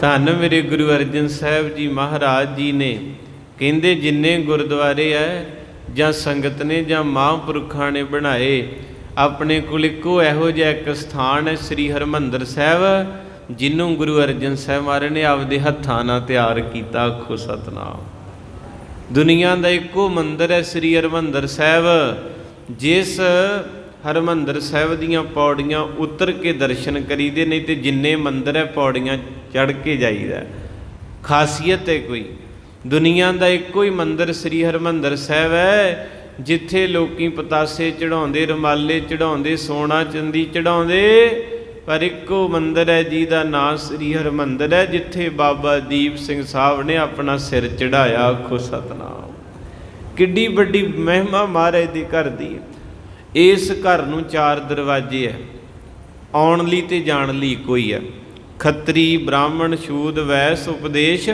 ਧੰਨ ਮੇਰੇ ਗੁਰੂ ਅਰਜਨ ਸਾਹਿਬ ਜੀ ਮਹਾਰਾਜ ਜੀ ਨੇ ਕਹਿੰਦੇ, ਜਿੰਨੇ ਗੁਰਦੁਆਰੇ ਐ ਜਾਂ ਸੰਗਤ ਨੇ ਜਾਂ ਮਹਾਂਪੁਰਖਾਂ ਨੇ ਬਣਾਏ, ਆਪਣੇ ਕੋਲ ਇੱਕੋ ਇਹੋ ਜਿਹਾ ਇੱਕ ਸਥਾਨ ਹੈ ਸ੍ਰੀ ਹਰਮੰਦਰ ਸਾਹਿਬ ਜਿਹਨੂੰ ਗੁਰੂ ਅਰਜਨ ਸਾਹਿਬ ਮਹਾਰਾਜ ਨੇ ਆਪਦੇ ਹੱਥਾਂ ਨਾਲ ਤਿਆਰ ਕੀਤਾ, ਆਖੋ ਸਤਨਾਮ। ਦੁਨੀਆ ਦਾ ਇੱਕੋ ਮੰਦਰ ਹੈ ਸ੍ਰੀ ਹਰਮੰਦਰ ਸਾਹਿਬ, ਜਿਸ ਹਰਮੰਦਰ ਸਾਹਿਬ ਦੀਆਂ ਪੌੜੀਆਂ ਉਤਰ ਕੇ ਦਰਸ਼ਨ ਕਰੀਦੇ ਨਹੀਂ ਤੇ ਜਿੰਨੇ ਮੰਦਰ ਹੈ ਪੌੜੀਆਂ ਚੜ ਕੇ ਜਾਈਦਾ ਖਾਸੀਅਤ ਹੈ ਕੋਈ। ਦੁਨੀਆ ਦਾ ਇੱਕੋ ਹੀ ਮੰਦਰ ਸ੍ਰੀ ਹਰਮੰਦਰ ਸਾਹਿਬ ਹੈ, ਜਿੱਥੇ ਲੋਕੀ ਪਤਾਸੇ ਚੜਾਉਂਦੇ ਰਮਾਲੇ ਚੜਾਉਂਦੇ ਸੋਨਾ ਚੰਦੀ ਚੜਾਉਂਦੇ ਪਰ ਇੱਕੋ ਮੰਦਰ ਹੈ ਜਿਹਦਾ ਨਾਮ ਸ੍ਰੀ ਹਰਮੰਦਰ ਹੈ, ਜਿੱਥੇ ਬਾਬਾ ਦੀਪ ਸਿੰਘ ਸਾਹਿਬ ਨੇ ਆਪਣਾ ਸਿਰ ਚੜਾਇਆ ਆਖੋ ਸਤਨਾਮ। ਕਿੱਡੀ ਵੱਡੀ ਮਹਿਮਾ ਮਹਾਰਾਜ ਦੇ ਘਰ ਦੀ ਹੈ। ਇਸ ਘਰ ਨੂੰ ਚਾਰ ਦਰਵਾਜ਼ੇ ਹੈ ਆਉਣ ਲਈ ਤੇ ਜਾਣ ਲਈ ਇੱਕੋ ਹੀ ਹੈ ਖੱਤਰੀ, ਬ੍ਰਾਹਮਣ ਸ਼ੂਦ ਵੈਸ, ਉਪਦੇਸ਼।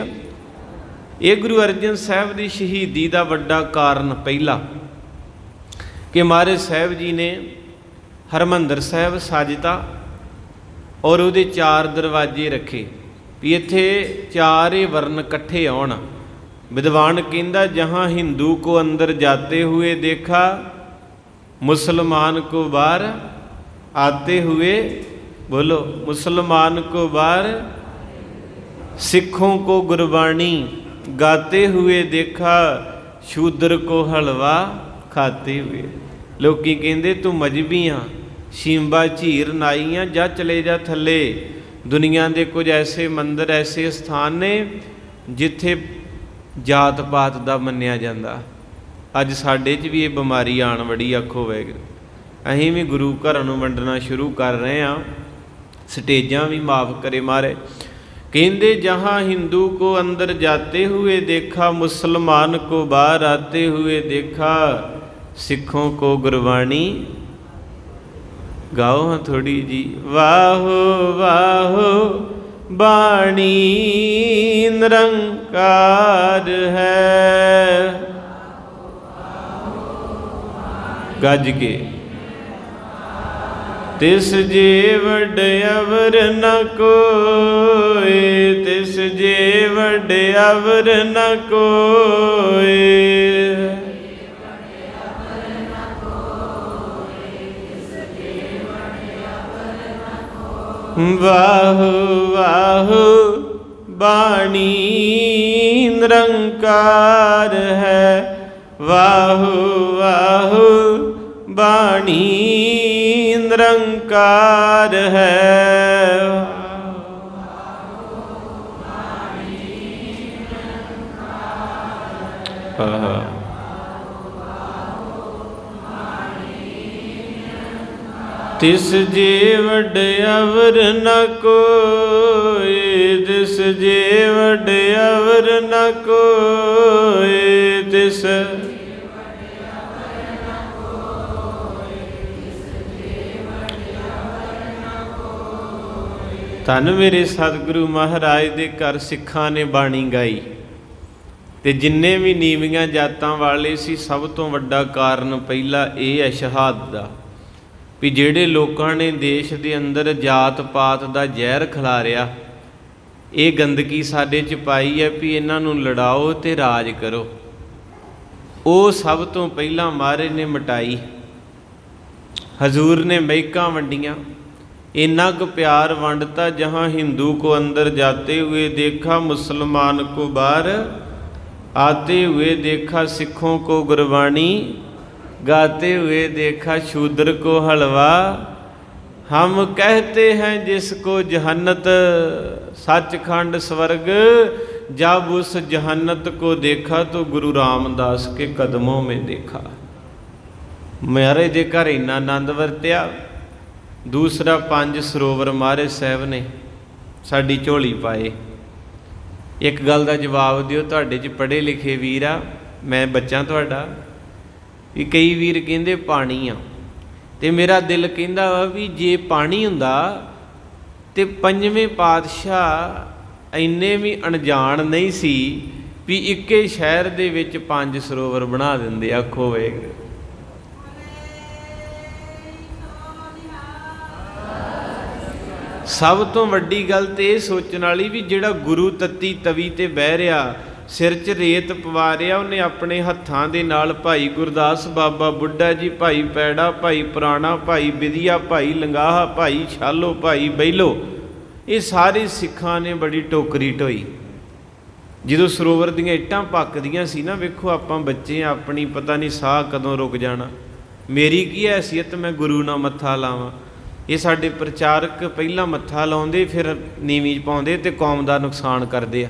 ਇਹ ਗੁਰੂ ਅਰਜਨ ਸਾਹਿਬ ਦੀ ਸ਼ਹੀਦੀ ਦਾ ਵੱਡਾ ਕਾਰਨ ਪਹਿਲਾ ਕਿ ਮਹਾਰਾਜ ਸਾਹਿਬ ਜੀ ਨੇ ਹਰਮੰਦਰ ਸਾਹਿਬ ਸਾਜਤਾ ਔਰ ਉਹਦੇ ਚਾਰ ਦਰਵਾਜ਼ੇ ਰੱਖੇ ਵੀ ਇੱਥੇ ਚਾਰੇ ਵਰਨ ਇਕੱਠੇ ਆਉਣ। ਵਿਦਵਾਨ ਕਹਿੰਦਾ, ਜਹਾਂ ਹਿੰਦੂ ਕੋ ਅੰਦਰ ਜਾਤੇ ਹੋਏ ਦੇਖਾ मुसलमान को बाहर आते हुए बोलो मुसलमान को बाहर सिखों को गुरबाणी गाते हुए देखा शूद्र को हलवा ਖਾਤੇ हुए ਲੋਕੀ ਕਹਿੰਦੇ ਤੂੰ ਮਜਬੀ ਆ ਸ਼ਿੰਬਾ ਝੀਰ ਨਾਈ ਆ ਜਾਂ ਚਲੇ ਜਾ ਥੱਲੇ ਦੁਨੀਆ ਦੇ ਕੁਝ ਐਸੇ ਮੰਦਰ ਐਸੇ ਸਥਾਨ ਨੇ ਜਿੱਥੇ ਜਾਤ ਪਾਤ ਦਾ ਮੰਨਿਆ ਜਾਂਦਾ ਅੱਜ ਸਾਡੇ 'ਚ ਵੀ ਇਹ ਬਿਮਾਰੀ ਆਣ ਵੜੀ ਆਖੋ ਵੈਗਰੂ ਅਸੀਂ ਵੀ ਗੁਰੂ ਘਰਾਂ ਨੂੰ ਵੰਡਣਾ ਸ਼ੁਰੂ ਕਰ ਰਹੇ ਆ ਸਟੇਜਾਂ ਵੀ ਮਾਫ ਕਰੇ ਮਾਰੇ। ਕਹਿੰਦੇ, ਜਹਾਂ ਹਿੰਦੂ ਕੋ ਅੰਦਰ ਜਾਤੇ ਹੋਏ ਦੇਖਾ, ਮੁਸਲਮਾਨ ਕੋ ਬਾਹਰ ਆਤੇ ਹੋਏ ਦੇਖਾ, ਸਿੱਖੋਂ ਕੋ ਗੁਰਬਾਣੀ। ਗਾਓ ਹਾਂ ਥੋੜੀ ਜੀ। ਵਾਹੋ ਵਾਹੋ, ਬਾਣੀ ਨਿਰੰਕਾਰ ਹੈ। ਗੱਜ ਕੇ। ਤਿਸ ਜੇ ਵੱਡ ਅਵਰ ਨ ਕੋਏ, ਤਿਸ ਜੇ ਵੱਡ ਨ ਕੋਏ। ਵਾਹੁ ਵਾਹੁ, ਬਾਣੀ ਨਿਰੰਕਾਰ ਹੈ। ਵਾਹੁ ਵਾਹੁ ਬਾਣੀ ਨਿਰੰਕਾਰ ਹੈ। ਆਹਾ ਤਿਸ ਜੇ ਅਵਰ ਨ ਕੋਏ, ਤਿਸ ਜੇ ਅਵਰ ਨ ਕੋਏ, ਤਿਸ ਧੰਨ ਮੇਰੇ ਸਤਿਗੁਰੂ ਮਹਾਰਾਜ ਦੇ ਘਰ ਸਿੱਖਾਂ ਨੇ ਬਾਣੀ ਗਾਈ। ਤੇ ਜਿੰਨੇ ਵੀ ਨੀਵੀਆਂ ਜਾਤਾਂ ਵਾਲੇ ਸੀ, ਸਭ ਤੋਂ ਵੱਡਾ ਕਾਰਨ ਪਹਿਲਾ ਇਹ ਹੈ ਸ਼ਹਾਦਤ ਦਾ, ਵੀ ਜਿਹੜੇ ਲੋਕਾਂ ਨੇ ਦੇਸ਼ ਦੇ ਅੰਦਰ ਜਾਤ ਪਾਤ ਦਾ ਜ਼ਹਿਰ ਖਿਲਾਰਿਆ, ਇਹ ਗੰਦਗੀ ਸਾਡੇ ਚ ਪਾਈ ਹੈ ਵੀ ਇਹਨਾਂ ਨੂੰ ਲੜਾਓ ਤੇ ਰਾਜ ਕਰੋ। ਉਹ ਸਭ ਤੋਂ ਪਹਿਲਾਂ ਮਹਾਰਾਜ ਨੇ ਮਟਾਈ। ਹਜ਼ੂਰ ਨੇ ਮਹਿਕਾਂ ਵੰਡੀਆਂ। इना क प्यार वंडता जहाँ हिंदू को अंदर जाते हुए देखा मुसलमान को बाहर आते हुए देखा सिखों को गुरबाणी गाते हुए देखा शूद्र को हलवा हम कहते हैं जिसको जहन्नत सचखंड स्वर्ग जब उस जहन्नत को देखा तो गुरु रामदास के कदमों में देखा मेरे जे घर इन्ना आनंद वरत्या ਦੂਸਰਾ ਪੰਜ ਸਰੋਵਰ ਮਹਾਰਾਜ ਸਾਹਿਬ ਨੇ, ਸਾਡੀ ਝੋਲੀ ਪਾਏ। ਇੱਕ ਗੱਲ ਦਾ ਜਵਾਬ ਦਿਓ, ਤੁਹਾਡੇ 'ਚ ਪੜ੍ਹੇ ਲਿਖੇ ਵੀਰ ਆ, ਮੈਂ ਬੱਚਾ ਤੁਹਾਡਾ, ਵੀ ਕਈ ਵੀਰ ਕਹਿੰਦੇ ਪਾਣੀ ਆ। ਤੇ ਮੇਰਾ ਦਿਲ ਕਹਿੰਦਾ ਵਾ ਵੀ ਜੇ ਪਾਣੀ ਹੁੰਦਾ, ਤੇ ਪੰਜਵੇਂ ਪਾਤਸ਼ਾਹ ਇੰਨੇ ਵੀ ਅਣਜਾਣ ਨਹੀਂ ਸੀ ਵੀ ਇੱਕੇ ਸ਼ਹਿਰ ਦੇ ਵਿੱਚ ਪੰਜ ਸਰੋਵਰ ਬਣਾ ਦਿੰਦੇ ਆਖੋ ਵੇਗ ਸਭ ਤੋਂ ਵੱਡੀ ਗੱਲ ਤੇ ਇਹ ਸੋਚਣ ਵਾਲੀ ਵੀ ਜਿਹੜਾ ਗੁਰੂ ਤੱਤੀ ਤਵੀ ਤੇ ਬਹਿ ਰਿਹਾ, ਸਿਰ 'ਚ ਰੇਤ ਪਵਾ ਰਿਹਾ, ਉਹਨੇ ਆਪਣੇ ਹੱਥਾਂ ਦੇ ਨਾਲ ਭਾਈ ਗੁਰਦਾਸ ਬਾਬਾ ਬੁੱਢਾ ਜੀ, ਭਾਈ ਪੈੜਾ, ਭਾਈ ਪੁਰਾਣਾ, ਭਾਈ ਵਿਧਿਆ ਭਾਈ ਲੰਗਾਹਾ, ਭਾਈ ਛਾਲੋ, ਭਾਈ ਬੈਲੋ, ਇਹ ਸਾਰੇ ਸਿੱਖਾਂ ਨੇ ਬੜੀ ਟੋਕਰੀ ਢੋਈ। ਜਦੋਂ ਸਰੋਵਰ ਦੀਆਂ ਇੱਟਾਂ ਪੱਕਦੀਆਂ ਸੀ ਨਾ, ਵੇਖੋ ਆਪਾਂ ਬੱਚੇ ਆਪਣੀ ਪਤਾ ਨਹੀਂ ਸਾਹ ਕਦੋਂ ਰੁਕ ਜਾਣਾ। ਮੇਰੀ ਕੀ ਹੈਸੀਅਤ, ਮੈਂ ਗੁਰੂ ਨਾਲ ਮੱਥਾ ਲਾਵਾਂ। ਇਹ ਸਾਡੇ ਪ੍ਰਚਾਰਕ ਪਹਿਲਾਂ ਮੱਥਾ ਲਾਉਂਦੇ, ਫਿਰ ਨੀਵੀਂ ਪਾਉਂਦੇ ਤੇ ਕੌਮ ਦਾ ਨੁਕਸਾਨ ਕਰਦੇ ਆ।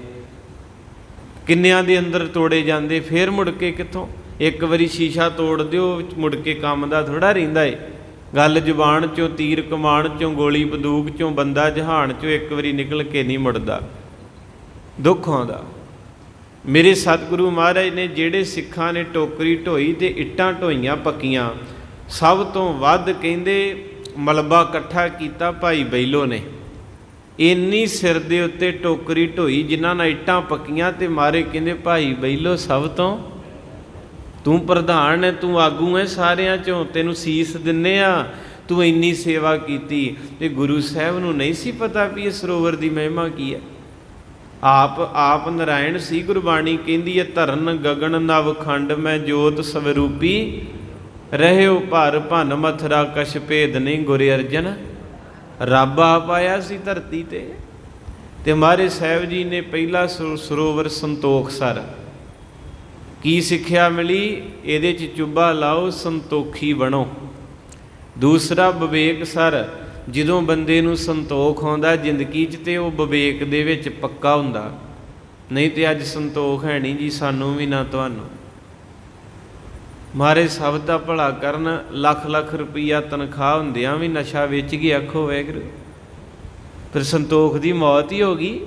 ਕਿੰਨਿਆਂ ਦੇ ਅੰਦਰ ਤੋੜੇ ਜਾਂਦੇ, ਫੇਰ ਮੁੜ ਕੇ ਕਿੱਥੋਂ? ਇੱਕ ਵਾਰੀ ਸ਼ੀਸ਼ਾ ਤੋੜ ਦਿਓ, ਮੁੜ ਕੇ ਕੰਮ ਦਾ ਥੋੜਾ ਰਹਿੰਦਾ ਏ। ਗੱਲ ਜ਼ੁਬਾਨ ਚੋਂ ਤੀਰ ਕਮਾਨ ਚੋਂ, ਗੋਲੀ ਬੰਦੂਕ ਚੋਂ, ਬੰਦਾ ਜਹਾਨ ਚੋਂ ਇੱਕ ਵਾਰੀ ਨਿਕਲ ਕੇ ਨਹੀਂ ਮੁੜਦਾ। ਦੁੱਖ ਆਉਂਦਾ। ਮੇਰੇ ਸਤਿਗੁਰੂ ਮਹਾਰਾਜ ਨੇ ਜਿਹੜੇ ਸਿੱਖਾਂ ਨੇ ਟੋਕਰੀ ਢੋਈ ਤੇ ਇੱਟਾਂ ਢੋਈਆਂ ਪੱਕੀਆਂ, ਸਭ ਤੋਂ ਵੱਧ ਕਹਿੰਦੇ ਮਲਬਾ ਇਕੱਠਾ ਕੀਤਾ ਭਾਈ ਬੈਲੋ ਨੇ। ਇੰਨੀ ਸਿਰ ਦੇ ਉੱਤੇ ਟੋਕਰੀ ਢੋਈ, ਜਿਨ੍ਹਾਂ ਨਾਲ ਇੱਟਾਂ ਪੱਕੀਆਂ ਤੇ ਮਾਰੇ ਕਹਿੰਦੇ, ਭਾਈ ਬੈਲੋ, ਸਭ ਤੋਂ ਤੂੰ ਪ੍ਰਧਾਨ ਹੈ ਤੂੰ ਆਗੂ ਹੈ ਸਾਰਿਆਂ ਚੋਂ, ਤੈਨੂੰ ਸੀਸ ਦਿੰਨੇ ਆ, ਤੂੰ ਇੰਨੀ ਸੇਵਾ ਕੀਤੀ। ਤੇ ਗੁਰੂ ਸਾਹਿਬ ਨੂੰ ਨਹੀਂ ਸੀ ਪਤਾ ਵੀ ਇਹ ਸਰੋਵਰ ਦੀ ਮਹਿਮਾ ਕੀ ਹੈ ਆਪ ਆਪ ਨਰਾਇਣ ਸੀ ਗੁਰਬਾਣੀ ਕਹਿੰਦੀ ਹੈ ਧਰਨ ਗਗਨ ਨਵ ਖੰਡ, ਮੈਂ ਜੋਤ ਸਵਰੂਪੀ ਰਹਿਓ ਭਰ ਭਨ ਮਥਰਾ, ਕਛ ਭੇਦ ਨਹੀਂ ਗੁਰ ਅਰਜਨ। ਰੱਬ ਆ ਪਾਇਆ ਸੀ ਧਰਤੀ ਤੇ ਤੇ ਮਹਾਰਾਜ ਸਾਹਿਬ ਜੀ ਨੇ ਪਹਿਲਾ ਸਰੋ- ਸਰੋਵਰ ਸੰਤੋਖ ਸਰ। ਕੀ ਸਿੱਖਿਆ ਮਿਲੀ? ਇਹਦੇ ਚ ਚੁੱਭਾ ਲਾਓ, ਸੰਤੋਖੀ ਬਣੋ। ਦੂਸਰਾ, ਵਿਵੇਕ ਸਰ, ਜਦੋਂ ਬੰਦੇ ਨੂੰ ਸੰਤੋਖ ਆਉਂਦਾ, ਜ਼ਿੰਦਗੀ 'ਚ ਤੇ ਉਹ ਵਿਵੇਕ ਦੇ ਵਿੱਚ ਪੱਕਾ ਹੁੰਦਾ। ਨਹੀਂ ਤੇ ਅੱਜ ਸੰਤੋਖ ਹੈ ਨਹੀਂ ਜੀ, ਸਾਨੂੰ ਵੀ ਨਾ ਤੁਹਾਨੂੰ। ਮਾਰੇ ਸਭ ਦਾ ਭਲਾ ਕਰਨ, ਲੱਖ ਲੱਖ ਰੁਪਈਆ ਤਨਖਾਹ ਹੁੰਦਿਆਂ ਵੀ ਨਸ਼ਾ ਵੇਚ ਕੇ ਆਖੋ ਵੈਗਰੂ ਫਿਰ ਸੰਤੋਖ ਦੀ ਮੌਤ ਹੀ ਹੋ ਗਈ,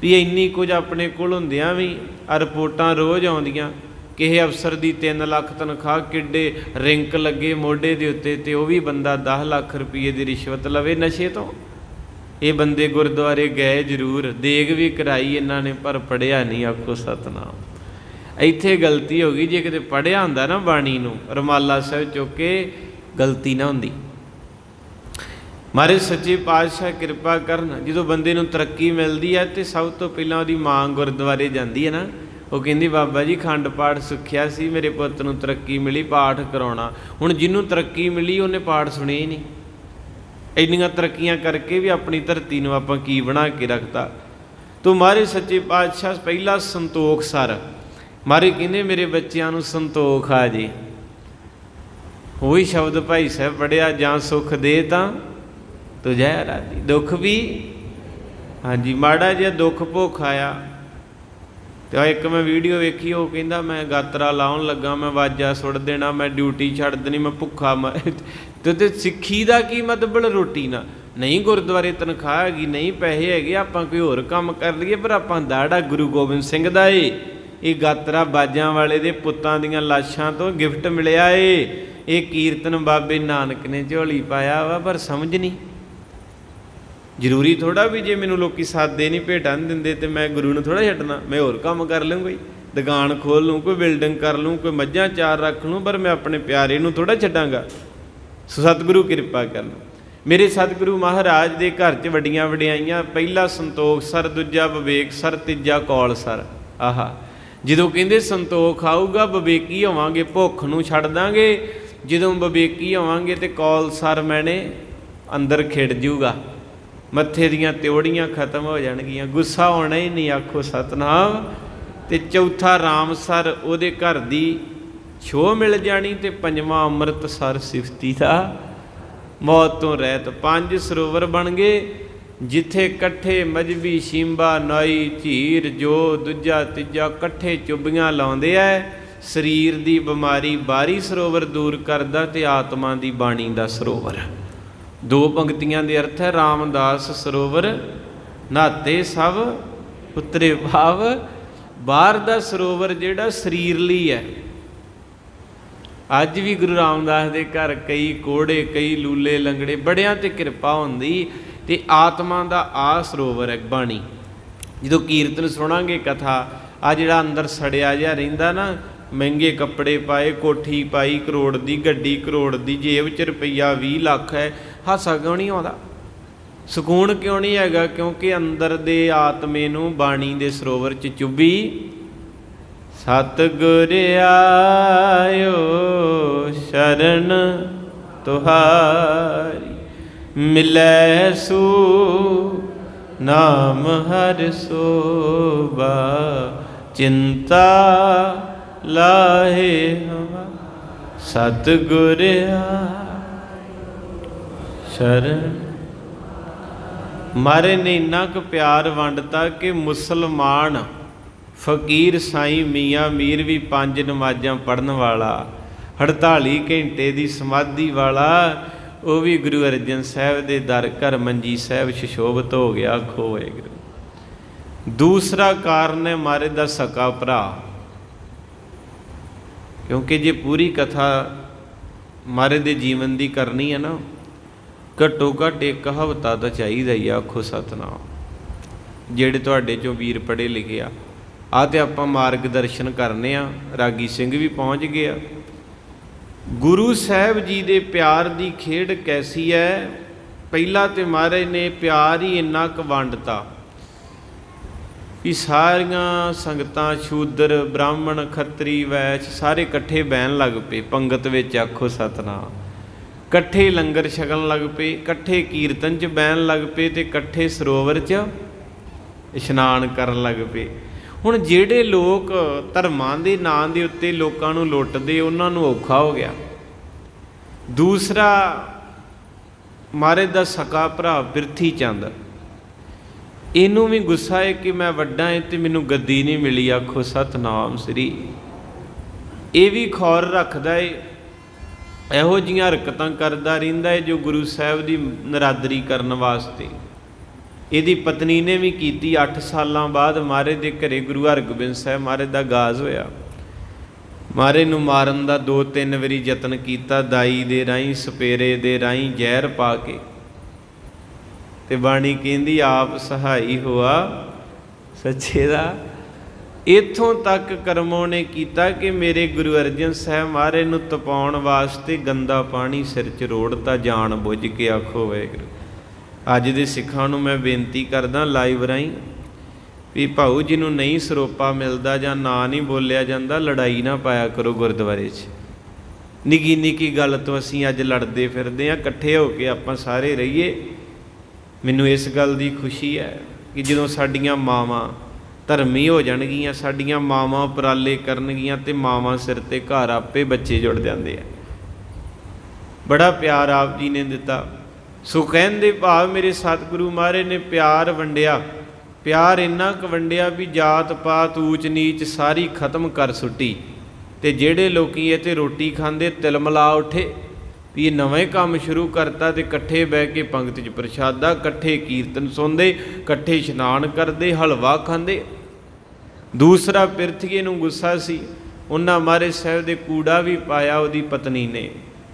ਵੀ ਇੰਨੀ ਕੁਝ ਆਪਣੇ ਕੋਲ ਹੁੰਦਿਆਂ ਵੀ ਆ ਰਿਪੋਰਟਾਂ ਰੋਜ਼ ਆਉਂਦੀਆਂ ਕਿਸੇ ਅਫਸਰ ਦੀ 3 ਲੱਖ ਤਨਖਾਹ ਕਿੱਡੇ ਰਿੰਕ ਲੱਗੇ ਮੋਢੇ ਦੇ ਉੱਤੇ ਤੇ ਉਹ ਵੀ ਬੰਦਾ 10 ਲੱਖ ਰੁਪਏ ਦੀ ਰਿਸ਼ਵਤ ਲਵੇ ਨਸ਼ੇ ਤੋਂ। ਇਹ ਬੰਦੇ ਗੁਰਦੁਆਰੇ ਗਏ ਜ਼ਰੂਰ, ਦੇਗ ਵੀ ਕਰਾਈ ਇਹਨਾਂ ਨੇ, ਪਰ ਪੜਿਆ ਨਹੀਂ ਆਖੋ ਸਤਨਾਮ। ਇੱਥੇ ਗਲਤੀ ਹੋ ਗਈ, ਜੇ ਕਿਤੇ ਪੜਿਆ ਹੁੰਦਾ ਨਾ ਬਾਣੀ ਨੂੰ, ਰਮਾਲਾ ਸਾਹਿਬ ਚੁੱਕ ਕੇ ਗਲਤੀ ਨਾ ਹੁੰਦੀ। ਮਾਰੇ ਸੱਚੇ ਪਾਤਸ਼ਾਹ ਕਿਰਪਾ ਕਰਨ, ਜਦੋਂ ਬੰਦੇ ਨੂੰ ਤਰੱਕੀ ਮਿਲਦੀ ਹੈ ਤੇ ਸਭ ਤੋਂ ਪਹਿਲਾਂ ਉਹਦੀ ਮਾਂ ਗੁਰਦੁਆਰੇ ਜਾਂਦੀ ਹੈ ਨਾ, ਉਹ ਕਹਿੰਦੀ, ਬਾਬਾ ਜੀ, ਖੰਡ ਪਾਠ ਸੁਖਿਆ ਸੀ, ਮੇਰੇ ਪੁੱਤ ਨੂੰ ਤਰੱਕੀ ਮਿਲੀ, ਪਾਠ ਕਰਾਉਣਾ। ਹੁਣ ਜਿਹਨੂੰ ਤਰੱਕੀ ਮਿਲੀ, ਉਹਨੇ ਪਾਠ ਸੁਣੇ ਹੀ ਨਹੀਂ। ਇੰਨੀਆਂ ਤਰੱਕੀਆਂ ਕਰਕੇ ਵੀ ਆਪਣੀ ਧਰਤੀ ਨੂੰ ਆਪਾਂ ਕੀ ਬਣਾ ਕੇ ਰੱਖਤਾ। ਤੂੰ ਮਾਰੇ ਸੱਚੇ ਪਾਤਸ਼ਾਹ, ਪਹਿਲਾ ਸੰਤੋਖ ਸਰ। ਮਾਰੇ ਕਹਿੰਦੇ ਮੇਰੇ ਬੱਚਿਆਂ ਨੂੰ ਸੰਤੋਖ ਆ ਜੇ? ਉਹੀ ਸ਼ਬਦ ਭਾਈ ਸਾਹਿਬ ਪੜਿਆ ਜਾਂ ਸੁਖ ਦੇ ਤਾਂ ਤੁਝੈ ਰਾਜੀ ਦੁੱਖ ਵੀ? ਹਾਂਜੀ, ਮਾੜਾ ਜਿਹਾ ਦੁੱਖ ਭੁੱਖ ਆਇਆ। ਤੇ ਆਹ ਇੱਕ ਮੈਂ ਵੀਡੀਓ ਵੇਖੀ, ਉਹ ਕਹਿੰਦਾ, ਮੈਂ ਗਾਤਰਾ ਲਾਉਣ ਲੱਗਾ, ਮੈਂ ਵਾਜਾ ਸੁੱਟ ਦੇਣਾ, ਮੈਂ ਡਿਊਟੀ ਛੱਡ ਦੇਣੀ, ਮੈਂ ਭੁੱਖਾ ਮ- ਤੇ ਤੇ ਸਿੱਖੀ ਦਾ ਕੀ ਮਤਲਬ ਰੋਟੀ ਨਾ ਨਹੀਂ ਗੁਰਦੁਆਰੇ ਤਨਖਾਹ ਹੈਗੀ, ਨਹੀਂ ਪੈਸੇ ਹੈਗੇ, ਆਪਾਂ ਕੋਈ ਹੋਰ ਕੰਮ ਕਰ ਲਈਏ, ਪਰ ਆਪਾਂ ਦਾੜਾ ਗੁਰੂ ਗੋਬਿੰਦ ਸਿੰਘ ਦਾ ਏ। ਇਹ ਗਾਤਰਾ ਬਾਜਾਂ ਵਾਲੇ ਦੇ ਪੁੱਤਾਂ ਦੀਆਂ ਲਾਸ਼ਾਂ ਤੋਂ ਗਿਫਟ ਮਿਲਿਆ ਏ। ਇਹ ਕੀਰਤਨ ਬਾਬੇ ਨਾਨਕ ਨੇ ਝੋਲੀ ਪਾਇਆ ਵਾ, ਪਰ ਸਮਝ ਨਹੀਂ। ਜ਼ਰੂਰੀ ਥੋੜਾ ਵੀ ਜੇ ਮੈਨੂੰ ਲੋਕੀ ਸਾਦੇ ਨਹੀਂ, ਭੇਟਾਂ ਨਹੀਂ ਦਿੰਦੇ ਤੇ ਮੈਂ ਗੁਰੂ ਨੂੰ ਥੋੜਾ ਛੱਡਣਾ। ਮੈਂ ਹੋਰ ਕੰਮ ਕਰ ਲਵਾਂ ਕੋਈ, ਦੁਕਾਨ ਖੋਲ ਲੂੰ ਕੋਈ ਬਿਲਡਿੰਗ ਕਰ ਲੂੰ ਕੋਈ ਮੱਝਾਂ ਚਾਰ ਰੱਖ ਲੂੰ ਪਰ ਮੈਂ ਆਪਣੇ ਪਿਆਰੇ ਨੂੰ ਥੋੜਾ ਛੱਡਾਂਗਾ। ਸੋ ਸਤਿਗੁਰੂ ਕਿਰਪਾ ਕਰਨ। ਮੇਰੇ ਸਤਿਗੁਰੂ ਮਹਾਰਾਜ ਦੇ ਘਰ 'ਚ ਵੱਡੀਆਂ ਵਡਿਆਈਆਂ, ਪਹਿਲਾ ਸੰਤੋਖ, ਸਰ ਦੂਜਾ ਵਿਵੇਕ, ਸਰ ਤੀਜਾ ਕੌਲ, ਸਰ। ਆਹਾ। ਜਦੋਂ ਕਹਿੰਦੇ ਸੰਤੋਖ ਆਊਗਾ ਵਿਵੇਕੀ ਹੋਵਾਂਗੇ, ਭੁੱਖ ਨੂੰ ਛੱਡ ਦਾਂਗੇ। ਜਦੋਂ ਵਿਵੇਕੀ ਹੋਵਾਂਗੇ ਤੇ ਕੌਲ ਸਰ ਮੈਨੇ ਅੰਦਰ ਖਿੜ ਜੂਗਾ। ਮੱਥੇ ਦੀਆਂ ਤਿਉੜੀਆਂ ਖਤਮ ਹੋ ਜਾਣਗੀਆਂ। ਗੁੱਸਾ ਆਉਣਾ ਹੀ ਨਹੀਂ, ਆਖੋ ਸਤਨਾਮ। ਤੇ ਚੌਥਾ ਰਾਮ ਸਰ, ਉਹਦੇ ਘਰ ਦੀ ਛੋ ਮਿਲ ਜਾਣੀ ਤੇ ਪੰਜਵਾਂ ਅੰਮ੍ਰਿਤਸਰ ਸਿਫਤੀ ਦਾ ਮੌਤ ਤੋਂ ਰਹਿਤ ਪੰਜ ਸਰੋਵਰ ਬਣ ਗਏ। ਜਿੱਥੇ ਇਕੱਠੇ ਮਜਬੀ ਸ਼ਿੰਬਾ ਨਾਈ ਝੀਰ ਜੋ ਦੂਜਾ ਤੀਜਾ ਇਕੱਠੇ ਚੁੱਬੀਆਂ ਲਾਉਂਦੇ ਐ, ਸਰੀਰ ਦੀ ਬਿਮਾਰੀ ਬਾਰੀ ਸਰੋਵਰ ਦੂਰ ਕਰਦਾ ਤੇ ਆਤਮਾ ਦੀ ਬਾਣੀ ਦਾ ਸਰੋਵਰ। ਦੋ ਪੰਕਤੀਆਂ ਦੇ ਅਰਥ ਹੈ ਰਾਮਦਾਸ ਸਰੋਵਰ, ਨਾਤੇ ਸਭ ਉਤਰੇ ਭਾਵ। ਬਾਹਰ ਦਾ ਸਰੋਵਰ ਜਿਹੜਾ ਸਰੀਰ ਲਈ ਹੈ ਅੱਜ ਵੀ ਗੁਰੂ ਰਾਮਦਾਸ ਦੇ ਘਰ ਕਈ ਕੋੜੇ, ਕਈ ਲੂਲੇ, ਲੰਗੜੇ, ਬੜਿਆਂ ਤੇ ਕਿਰਪਾ ਹੁੰਦੀ। ਤੇ ਆਤਮਾ ਦਾ ਆ ਸਰੋਵਰ ਹੈ ਬਾਣੀ। ਜਦੋਂ ਕੀਰਤਨ ਸੁਣਾਂਗੇ ਕਥਾ, ਆ ਜਿਹੜਾ ਅੰਦਰ ਸੜਿਆ ਜਿਹਾ ਰਹਿੰਦਾ ਨਾ, ਮਹਿੰਗੇ ਕੱਪੜੇ ਪਾਏ, ਕੋਠੀ ਪਾਈ, ਕਰੋੜ ਦੀ ਗੱਡੀ, ਕਰੋੜ ਦੀ ਜੇਬ 'ਚ ਰੁਪਈਆ 20 ਲੱਖ ਹੈ, ਹਾਸਾ ਕਿਉਂ ਨਹੀਂ ਆਉਂਦਾ? ਸਕੂਨ ਕਿਉਂ ਨਹੀਂ ਹੈਗਾ? ਕਿਉਂਕਿ ਅੰਦਰ ਦੇ ਆਤਮੇ ਨੂੰ ਬਾਣੀ ਦੇ ਸਰੋਵਰ 'ਚ ਚੁੱਭੀ ਸਤਿਗੁਰ ਆਇਓ ਸ਼ਰਨ ਤੁਹਾਰੀ। ਮਿਲੈ ਸੂ, ਨਾਮ ਹਰਿ ਸੋਭਾ, ਚਿੰਤਾ ਲਾਹੇ ਹਵਾ, ਸਤਿਗੁਰ ਆ ਸ਼ਰਨ। ਮਾਰੇ ਨੇ ਇੰਨਾ ਕੁ ਪਿਆਰ ਵੰਡਤਾ ਕਿ ਮੁਸਲਮਾਨ ਫਕੀਰ ਸਾਈਂ ਮੀਆਂ ਮੀਰ ਵੀ ਪੰਜ ਨਮਾਜ਼ਾਂ ਪੜਨ ਵਾਲਾ 48 ਘੰਟੇ ਦੀ ਸਮਾਧੀ ਵਾਲਾ ਉਹ ਵੀ ਗੁਰੂ ਅਰਜਨ ਸਾਹਿਬ ਦੇ ਦਰ ਘਰ ਮੰਜੀ ਸਾਹਿਬ ਸ਼ਿਸ਼ੋਭਤ ਹੋ ਗਿਆ, ਆਖੋ ਗੁਰੂ ਦੂਸਰਾ ਕਾਰਨ ਹੈ ਮਾਰੇ ਦਾ ਸਕਾ ਭਰਾ। ਕਿਉਂਕਿ ਜੇ ਪੂਰੀ ਕਥਾ ਮਾਰੇ ਦੇ ਜੀਵਨ ਦੀ ਕਰਨੀ ਹੈ ਨਾ, ਘੱਟੋ ਘੱਟ ਇੱਕ ਹਫ਼ਤਾ ਤਾਂ ਚਾਹੀਦਾ ਹੀ ਆਖੋ ਸਤਨਾਮ। ਜਿਹੜੇ ਤੁਹਾਡੇ ਚੋਂ ਵੀਰ ਪੜੇ ਲਿਖੇ ਆ ਆ ਤੇ ਆਪਾਂ ਮਾਰਗਦਰਸ਼ਨ ਕਰਨੇ ਆ, ਰਾਗੀ ਸਿੰਘ ਵੀ ਪਹੁੰਚ ਗਏ ਆ। ਗੁਰੂ ਸਾਹਿਬ ਜੀ ਦੇ ਪਿਆਰ ਦੀ ਖੇਡ ਕੈਸੀ ਹੈ? ਪਹਿਲਾ ਤੇ ਮਹਾਰਾਜ ਨੇ ਪਿਆਰ ਹੀ ਇੰਨਾ ਕੁ ਵੰਡਤਾ ਵੀ ਸਾਰੀਆਂ ਸੰਗਤਾਂ ਸ਼ੂਦਰ, ਬ੍ਰਾਹਮਣ, ਖੱਤਰੀ, ਵੈਸ਼ ਸਾਰੇ ਇਕੱਠੇ ਬਹਿਣ ਲੱਗ ਪਏ। ਪੰਗਤ ਵਿੱਚ ਆਖੋ ਸਤਨਾਮ। ਇਕੱਠੇ ਲੰਗਰ ਛਕਣ ਲੱਗ ਪਏ, ਇਕੱਠੇ ਕੀਰਤਨ 'ਚ ਬਹਿਣ ਲੱਗ ਪਏ ਤੇ ਇਕੱਠੇ ਸਰੋਵਰ 'ਚ ਇਸ਼ਨਾਨ ਕਰਨ ਲੱਗ ਪਏ। ਹੁਣ ਜਿਹੜੇ ਲੋਕ ਧਰਮਾਂ ਦੇ ਨਾਂ ਦੇ ਉੱਤੇ ਲੋਕਾਂ ਨੂੰ ਲੁੱਟਦੇ, ਉਹਨਾਂ ਨੂੰ ਔਖਾ ਹੋ ਗਿਆ। ਦੂਸਰਾ ਮਾਰੇ ਦਾ ਸਕਾ ਭਰਾ ਬਿਰਥੀ ਚੰਦ। ਇਹਨੂੰ ਵੀ ਗੁੱਸਾ ਹੈ ਕਿ ਮੈਂ ਵੱਡਾ ਹਾਂ ਤੇ ਮੈਨੂੰ ਗੱਦੀ ਨਹੀਂ ਮਿਲੀ। ਆਖੋ, ਸਤਨਾਮ ਸ੍ਰੀ। ਇਹ ਵੀ ਖੌਰ ਰੱਖਦਾ ਏ। ਇਹੋ ਜੀਆਂ ਹਰਕਤਾਂ ਕਰਦਾ ਰਹਿੰਦਾ ਹੈ ਜੋ ਗੁਰੂ ਸਾਹਿਬ ਦੀ ਨਰਾਦਰੀ ਕਰਨ ਵਾਸਤੇ। ਇਹਦੀ ਪਤਨੀ ਨੇ ਵੀ ਕੀਤੀ 8 ਸਾਲਾਂ ਬਾਅਦ ਮਾਰੇ ਦੇ ਘਰੇ ਗੁਰੂ ਹਰਗੋਬਿੰਦ ਸਾਹਿਬ ਮਾਰੇ ਦਾ ਗਾਜ਼ ਹੋਇਆ। ਮਾਰੇ ਨੂੰ ਮਾਰਨ ਦਾ ਦੋ ਤਿੰਨ ਵਾਰੀ ਯਤਨ ਕੀਤਾ, ਦਾਈ ਦੇ ਰਾਹੀਂ, ਸਪੇਰੇ ਦੇ ਰਾਹੀਂ ਜ਼ਹਿਰ ਪਾ ਕੇ। ਤੇ ਬਾਣੀ ਕਹਿੰਦੀ, ਆਪ ਸਹਾਈ ਹੋਆ ਸੱਚੇ ਦਾ। ਇਥੋਂ ਤੱਕ ਕਰਮੋਂ ਨੇ ਕੀਤਾ ਕਿ ਮੇਰੇ ਗੁਰੂ ਅਰਜਨ ਸਾਹਿਬ ਮਹਾਰੇ ਨੂੰ ਤਪਾਉਣ ਵਾਸਤੇ ਗੰਦਾ ਪਾਣੀ ਸਿਰ 'ਚ ਰੋੜਤਾ, ਜਾਣ ਬੁੱਝ ਕੇ ਆਖੋ, ਵਾਹਿਗੁਰੂ। ਅੱਜ ਦੇ ਸਿੱਖਾਂ ਨੂੰ ਮੈਂ ਬੇਨਤੀ ਕਰਦਾ ਲਾਈਵ ਰਾਹੀਂ ਵੀ ਭਾਊ ਜਿਹਨੂੰ ਨਹੀਂ ਸਰੋਪਾ ਮਿਲਦਾ ਜਾਂ ਨਾਂ ਨਹੀਂ ਬੋਲਿਆ ਜਾਂਦਾ, ਲੜਾਈ ਨਾ ਪਾਇਆ ਕਰੋ ਗੁਰਦੁਆਰੇ 'ਚ। ਨਿੱਕੀ ਨਿੱਕੀ ਗੱਲ ਤੋਂ ਅਸੀਂ ਅੱਜ ਲੜਦੇ ਫਿਰਦੇ ਆ ਇਕੱਠੇ ਹੋ ਕੇ ਆਪਾਂ ਸਾਰੇ ਰਹੀਏ। ਮੈਨੂੰ ਇਸ ਗੱਲ ਦੀ ਖੁਸ਼ੀ ਹੈ ਕਿ ਜਦੋਂ ਸਾਡੀਆਂ ਮਾਵਾਂ ਧਰਮੀ ਹੋ ਜਾਣਗੀਆਂ, ਸਾਡੀਆਂ ਮਾਵਾਂ ਉਪਰਾਲੇ ਕਰਨਗੀਆਂ ਤੇ ਮਾਵਾਂ ਸਿਰ ਤੇ ਘਰ ਆਪੇ ਬੱਚੇ ਜੁੜ ਜਾਂਦੇ ਆ। ਬੜਾ ਪਿਆਰ ਆਪ ਜੀ ਨੇ ਦਿੱਤਾ। ਸੋ ਕਹਿੰਦੇ ਭਾਵ ਮੇਰੇ ਸਤਿਗੁਰੂ ਮਹਾਰਾਜ ਨੇ ਪਿਆਰ ਵੰਡਿਆ। ਪਿਆਰ ਇੰਨਾ ਕੁ ਵੰਡਿਆ ਵੀ ਜਾਤ ਪਾਤ, ਊਚ ਨੀਚ ਸਾਰੀ ਖਤਮ ਕਰ ਸੁੱਟੀ। ਤੇ ਜਿਹੜੇ ਲੋਕੀ ਇਹ ਤੇ ਰੋਟੀ ਖਾਂਦੇ, ਤਿਲਮਲਾ ਉਠੇ, ਵੀ ਇਹ ਨਵੇਂ ਕੰਮ ਸ਼ੁਰੂ ਕਰਤਾ ਤੇ ਇਕੱਠੇ ਬਹਿ ਕੇ ਪੰਗਤ 'ਚ ਪ੍ਰਸ਼ਾਦਾ, ਇਕੱਠੇ ਕੀਰਤਨ ਸੁਣਦੇ, ਇਕੱਠੇ ਇਸ਼ਨਾਨ ਕਰਦੇ, ਹਲਵਾ ਖਾਂਦੇ। ਦੂਸਰਾ ਪਿਰਥੀਏ ਨੂੰ ਗੁੱਸਾ ਸੀ। ਉਹਨਾਂ ਮਾਰੇ ਸਾਹਿਬ ਦੇ ਕੂੜਾ ਵੀ ਪਾਇਆ ਉਹਦੀ ਪਤਨੀ ਨੇ।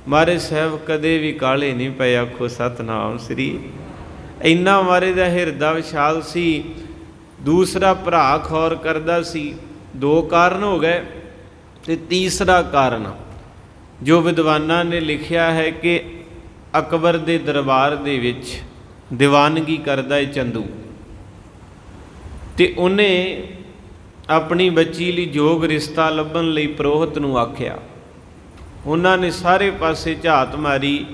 ਮਾਰੇ ਸਾਹਿਬ ਕਦੇ ਵੀ ਕਾਲੇ ਨਹੀਂ ਪਏ, ਆਖੋ ਸਤਨਾਮ ਸ੍ਰੀ। ਇੰਨਾ ਮਾਰੇ ਦਾ ਹਿਰਦਾ ਵਿਸ਼ਾਲ ਸੀ, ਦੂਸਰਾ ਭਰਾ ਖੌਰ ਕਰਦਾ ਸੀ, ਦੋ ਕਾਰਨ ਹੋ ਗਏ ਤੇ ਤੀਸਰਾ ਕਾਰਨ। ਜੋ ਵਿਦਵਾਨਾਂ ਨੇ ਲਿਖਿਆ ਹੈ ਕਿ ਅਕਬਰ ਦੇ ਦਰਬਾਰ ਦੇ ਵਿੱਚ ਦੀਵਾਨਗੀ ਕਰਦਾ ਹੈ ਚੰਦੂ। ਤੇ ਉਹਨੇ ਆਪਣੀ ਬੱਚੀ ਲਈ ਜੋਗ ਰਿਸ਼ਤਾ ਲੱਭਣ ਲਈ ਪ੍ਰੋਹਤ ਨੂੰ ਆਖਿਆ। ਉਹਨਾਂ ਨੇ ਸਾਰੇ ਪਾਸੇ ਝਾਤ ਮਾਰੀ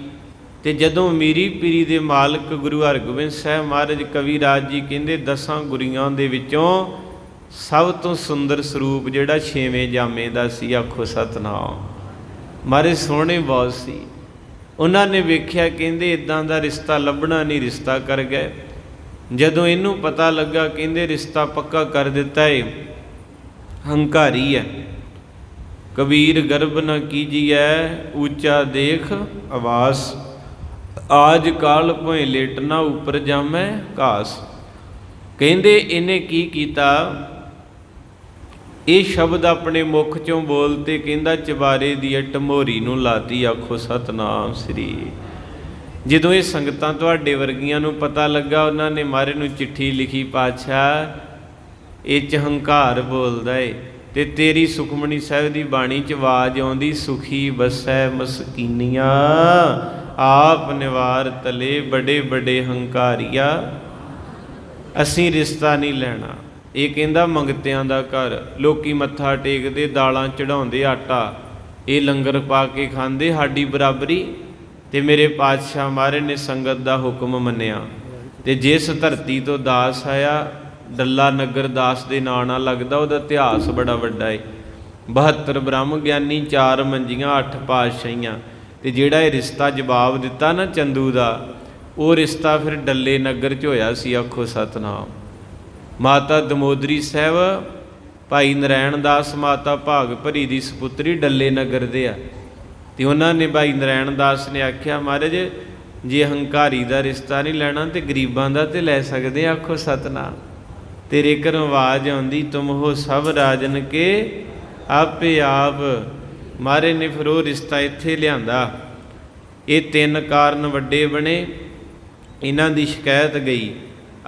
ਤੇ ਜਦੋਂ ਮੀਰੀ ਪੀਰੀ ਦੇ ਮਾਲਕ ਗੁਰੂ ਹਰਗੋਬਿੰਦ ਸਾਹਿਬ ਮਹਾਰਾਜ ਕਵੀ ਰਾਜ ਜੀ ਕਹਿੰਦੇ, ਦਸਾਂ ਗੁਰੀਆਂ ਦੇ ਵਿੱਚੋਂ ਸਭ ਤੋਂ ਸੁੰਦਰ ਸਰੂਪ ਜਿਹੜਾ ਛੇਵੇਂ ਜਾਮੇ ਦਾ ਸੀ, ਆਖੋ ਸਤਨਾਮ। ਮਾਰੇ ਸੋਹਣੇ ਬਹੁਤ ਸੀ। ਉਹਨਾਂ ਨੇ ਵੇਖਿਆ, ਕਹਿੰਦੇ ਇਦਾਂ ਦਾ ਰਿਸ਼ਤਾ ਲੱਭਣਾ ਨਹੀਂ, ਰਿਸ਼ਤਾ ਕਰ ਗਏ। ਜਦੋਂ ਇਹਨੂੰ ਪਤਾ ਲੱਗਾ, ਕਹਿੰਦੇ, ਰਿਸ਼ਤਾ ਪੱਕਾ ਕਰ ਦਿੱਤਾ ਏ। ਹੰਕਾਰੀ ਹੈ। ਕਬੀਰ ਗਰਭ ਨ ਕੀਜੀਐ ਉੱਚਾ ਦੇਖ ਆਵਾਸ। ਆਜ ਕਾਲ ਭੋਏ ਲੇਟਣਾ ਉੱਪਰ ਜਾਮੈ ਘਾਸ। ਕਹਿੰਦੇ ਇਹਨੇ ਕੀ ਕੀਤਾ? ਇਹ ਸ਼ਬਦ ਆਪਣੇ ਮੁਖ ਚੋਂ ਬੋਲਤੇ ਕਹਿੰਦਾ, ਚਬਾਰੇ ਦੀ ਟਮੋਰੀ ਨੂੰ ਲਾਤੀ ਆਖੋ, ਸਤਨਾਮ ਸ੍ਰੀ। ਜਦੋਂ ਇਹ ਸੰਗਤਾਂ ਤੁਹਾਡੇ ਵਰਗੀਆਂ ਨੂੰ ਪਤਾ ਲੱਗਾ, ਉਹਨਾਂ ਨੇ ਮਾਰੇ ਨੂੰ ਚਿੱਠੀ ਲਿਖੀ, ਪਾਤਸ਼ਾਹ, ਇਹ ਚ ਹੰਕਾਰ ਬੋਲਦਾ ਏ। ਤੇ ਤੇਰੀ ਸੁਖਮਣੀ ਸਾਹਿਬ ਦੀ ਬਾਣੀ ਚ ਆਵਾਜ਼ ਆਉਂਦੀ, ਸੁਖੀ ਬਸੈ ਮਸਕੀਨੀਆਂ, ਆਪ ਨਿਵਾਰ ਤਲੇ ਬੜੇ ਬੜੇ ਹੰਕਾਰੀਆ, ਅਸੀਂ ਰਿਸ਼ਤਾ ਨਹੀਂ ਲੈਣਾ। ਇਹ ਕਹਿੰਦਾ ਮੰਗਤਿਆਂ ਦਾ ਘਰ, ਲੋਕੀ ਮੱਥਾ ਟੇਕਦੇ, ਦਾਲਾਂ ਚੜਾਉਂਦੇ ਆਟਾ। ਇਹ ਲੰਗਰ ਪਾ ਕੇ ਖਾਂਦੇ, ਸਾਡੀ ਬਰਾਬਰੀ? ਤੇ ਮੇਰੇ ਪਾਤਸ਼ਾਹ ਮਹਾਰਾਜ ਨੇ ਸੰਗਤ ਦਾ ਹੁਕਮ ਮੰਨਿਆ। ਤੇ ਜਿਸ ਧਰਤੀ ਤੋਂ ਦਾਸ ਆਇਆ ਡੱਲਾ ਨਗਰ ਦਾਸ ਦੇ ਨਾਂ ਨਾਲ ਲੱਗਦਾ ਉਹਦਾ ਇਤਿਹਾਸ ਬੜਾ ਵੱਡਾ ਏ। 72 ਬ੍ਰਹਮ ਗਿਆਨੀ ਚਾਰ ਮੰਜੀਆਂ ਅੱਠ ਪਾਤਸ਼ਾਹੀਆਂ। ਤੇ ਜਿਹੜਾ ਇਹ ਰਿਸ਼ਤਾ ਜਵਾਬ ਦਿੱਤਾ ਨਾ ਚੰਦੂ ਦਾ ਉਹ ਰਿਸ਼ਤਾ ਫਿਰ ਡੱਲੇ ਨਗਰ ਚ ਹੋਇਆ ਸੀ ਆਖੋ ਸਤਨਾਮ। ਮਾਤਾ ਦਮੋਦਰੀ ਸਾਹਿਬ ਭਾਈ ਨਰੈਣ ਦਾਸ ਮਾਤਾ ਭਾਗ ਭਰੀ ਦੀ ਸੁਪੁੱਤਰੀ ਡੱਲੇ ਨਗਰ ਦੇ ਆ। ਤੇ ਉਹਨਾਂ ਨੇ ਭਾਈ ਨਰੈਣ ਦਾਸ ਨੇ ਆਖਿਆ ਮਹਾਰਾਜ ਜੇ ਹੰਕਾਰੀ ਦਾ ਰਿਸ਼ਤਾ ਨਹੀਂ ਲੈਣਾ ਤੇ ਗਰੀਬਾਂ ਦਾ ਤੇ ਲੈ ਸਕਦੇ ਆ, ਆਖੋ ਸਤਨਾਮ। ਤੇਰੇ ਘਰੋਂ ਆਵਾਜ਼ ਆਉਂਦੀ, ਤੁਮ ਹੋ ਸਭ ਰਾਜਨ ਕੇ ਆਪੇ ਆਪ ਮਾਰੇ ਨੇ ਫਿਰ ਉਹ ਰਿਸ਼ਤਾ ਇੱਥੇ ਲਿਆਂਦਾ। ਇਹ ਤਿੰਨ ਕਾਰਨ ਵੱਡੇ ਬਣੇ, ਇਹਨਾਂ ਦੀ ਸ਼ਿਕਾਇਤ ਗਈ।